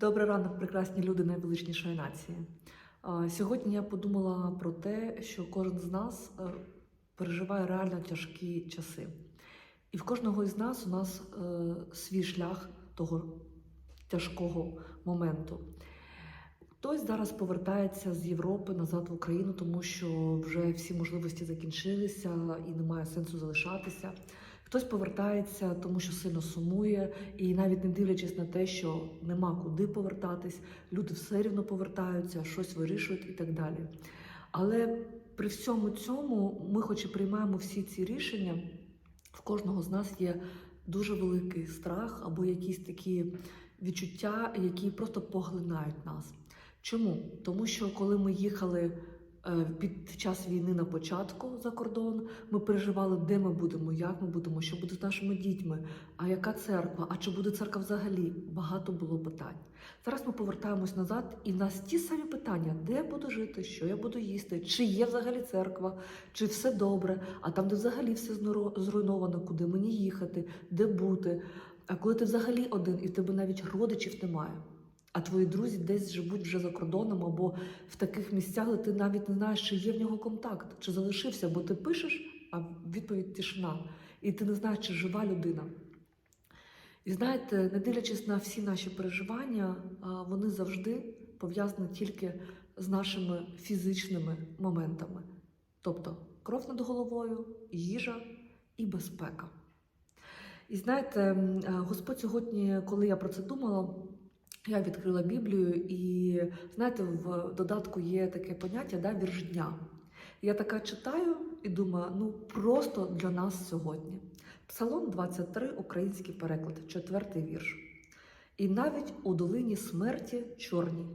Добрий ранок, прекрасні люди найвеличнішої нації. Сьогодні я подумала про те, що кожен з нас е, переживає реально тяжкі часи. І в кожного із нас у нас е, свій шлях того тяжкого моменту. Хтось зараз повертається з Європи назад в Україну, тому що вже всі можливості закінчилися і немає сенсу залишатися. Хтось повертається, тому що сильно сумує, і навіть не дивлячись на те, що нема куди повертатись, люди все рівно повертаються, щось вирішують і так далі. Але при всьому цьому ми, хоч і приймаємо всі ці рішення, в кожного з нас є дуже великий страх або якісь такі відчуття, які просто поглинають нас. Чому? Тому що коли ми їхали під час війни на початку за кордон, ми переживали, де ми будемо, як ми будемо, що буде з нашими дітьми, а яка церква, а чи буде церква взагалі? Багато було питань. Зараз ми повертаємось назад, і в нас ті самі питання: де буду жити, що я буду їсти, чи є взагалі церква, чи все добре, а там, де взагалі все зруйновано, куди мені їхати, де бути. А коли ти взагалі один, і в тебе навіть родичів немає. А твої друзі десь живуть вже за кордоном або в таких місцях, де ти навіть не знаєш, чи є в нього контакт, чи залишився, бо ти пишеш, а відповідь тишина, і ти не знаєш, чи жива людина. І знаєте, не дивлячись на всі наші переживання, вони завжди пов'язані тільки з нашими фізичними моментами. Тобто кров над головою, їжа і безпека. І знаєте, Господь сьогодні, коли я про це думала, я відкрила Біблію, і знаєте, в додатку є таке поняття да, вірш дня. Я така читаю і думаю, ну просто для нас сьогодні. Псалом 23, український переклад, четвертий вірш. І навіть у долині смерті чорній,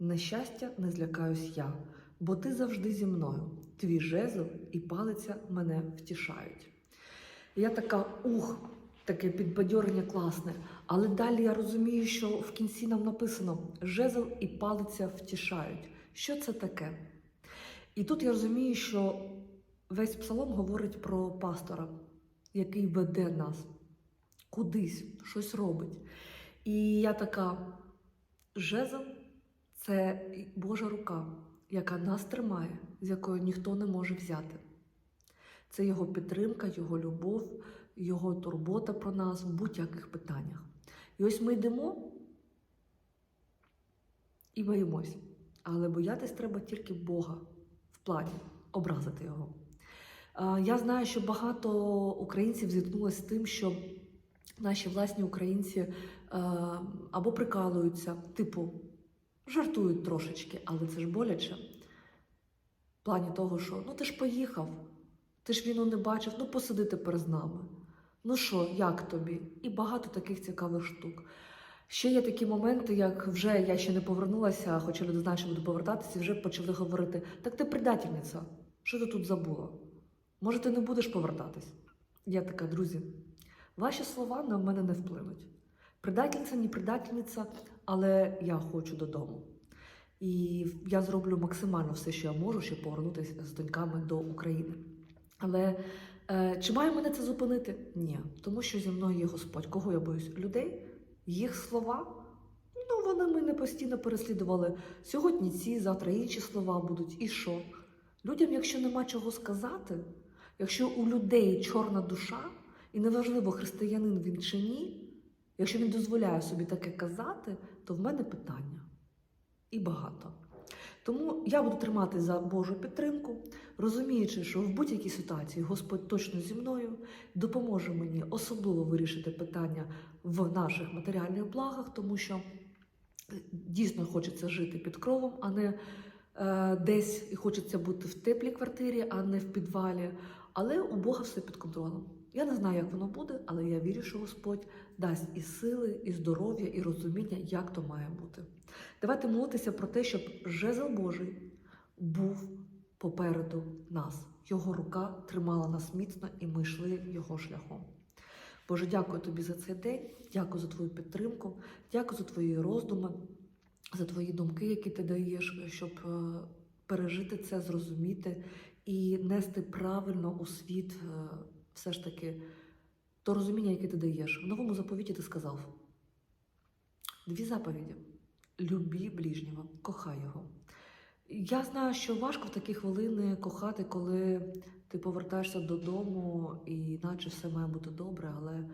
нещастя не злякаюсь я, бо ти завжди зі мною, твій жезл і палиця мене втішають. Я така, ух, таке підбадьорення класне. Але далі я розумію, що в кінці нам написано жезл і палиця втішають. Що це таке? І тут я розумію, що весь псалом говорить про пастора, який веде нас кудись, щось робить. І я така: жезл це Божа рука, яка нас тримає, з якою ніхто не може взяти. Це його підтримка, його любов, його турбота про нас в будь-яких питаннях. І ось ми йдемо і боїмось. Але боятись треба тільки Бога в плані образити його. Я знаю, що багато українців зіткнулося з тим, що наші власні українці е, або прикалуються, типу, жартують трошечки, але це ж боляче. В плані того, що ну ти ж поїхав, ти ж війну не бачив, ну посиди тепер з нами. Ну що, як тобі? І багато таких цікавих штук. Ще є такі моменти, як вже я ще не повернулася, хоча люди знають, що буду повертатися, і вже почали говорити: так ти предательниця, що ти тут забула? Може, ти не будеш повертатись? Я така, друзі, ваші слова на мене не вплинуть. Предательниця, не предательниця, але я хочу додому. І я зроблю максимально все, що я можу, щоб повернутися з доньками до України. Але чи має мене це зупинити? Ні, тому що зі мною є Господь. Кого я боюсь? Людей, їх слова. Ну, вони мене постійно переслідували. Сьогодні ці, завтра інші слова будуть. І що? Людям, якщо нема чого сказати, якщо у людей чорна душа, і неважливо, християнин він чи ні, якщо він дозволяє собі таке казати, то в мене питання. І багато. Тому я буду тримати за Божу підтримку, розуміючи, що в будь-якій ситуації Господь точно зі мною допоможе мені особливо вирішити питання в наших матеріальних благах, тому що дійсно хочеться жити під кровом, а не е, десь і хочеться бути в теплій квартирі, а не в підвалі. Але у Бога все під контролем. Я не знаю, як воно буде, але я вірю, що Господь дасть і сили, і здоров'я, і розуміння, як то має бути. Давайте молитися про те, щоб жезл Божий був попереду нас. Його рука тримала нас міцно, і ми йшли його шляхом. Боже, дякую тобі за цей день, дякую за твою підтримку, дякую за твої роздуми, за твої думки, які ти даєш, щоб е, пережити це, зрозуміти і нести правильно у світ е, все ж таки то розуміння, яке ти даєш. В новому заповіті ти сказав дві заповіді: Любі ближнього, кохай його. Я знаю, що важко в такі хвилини кохати, коли ти повертаєшся додому і наче все має бути добре, але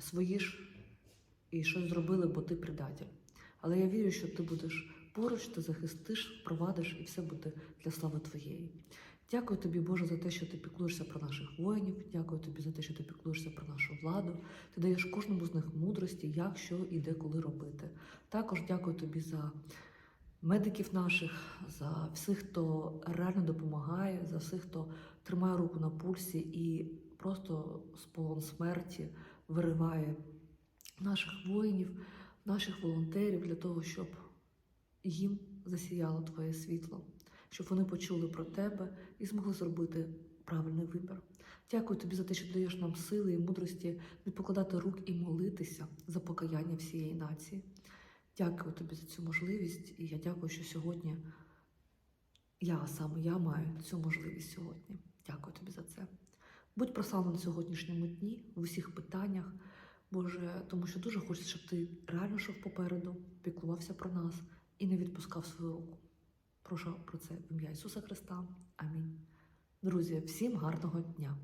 свої ж і щось зробили, бо ти предатель. Але я вірю, що ти будеш поруч, ти захистиш, провадиш і все буде для слави твоєї. Дякую тобі, Боже, за те, що ти піклуєшся про наших воїнів. Дякую тобі за те, що ти піклуєшся про нашу владу. Ти даєш кожному з них мудрості, як, що і де коли робити. Також дякую тобі за медиків наших, за всіх, хто реально допомагає, за всіх, хто тримає руку на пульсі і просто з полон смерті вириває наших воїнів, наших волонтерів для того, щоб їм засіяло твоє світло, щоб вони почули про тебе і змогли зробити правильний вибір. Дякую тобі за те, що даєш нам сили і мудрості не покладати рук і молитися за покаяння всієї нації. Дякую тобі за цю можливість, і я дякую, що сьогодні я саме я маю цю можливість сьогодні. Дякую тобі за це. Будь прославлений сьогоднішньому дні в усіх питаннях, Боже, тому що дуже хочеться, щоб ти реально йшов попереду, піклувався про нас і не відпускав свою руку. Прошу про це в ім'я Ісуса Христа. Амінь. Друзі, всім гарного дня!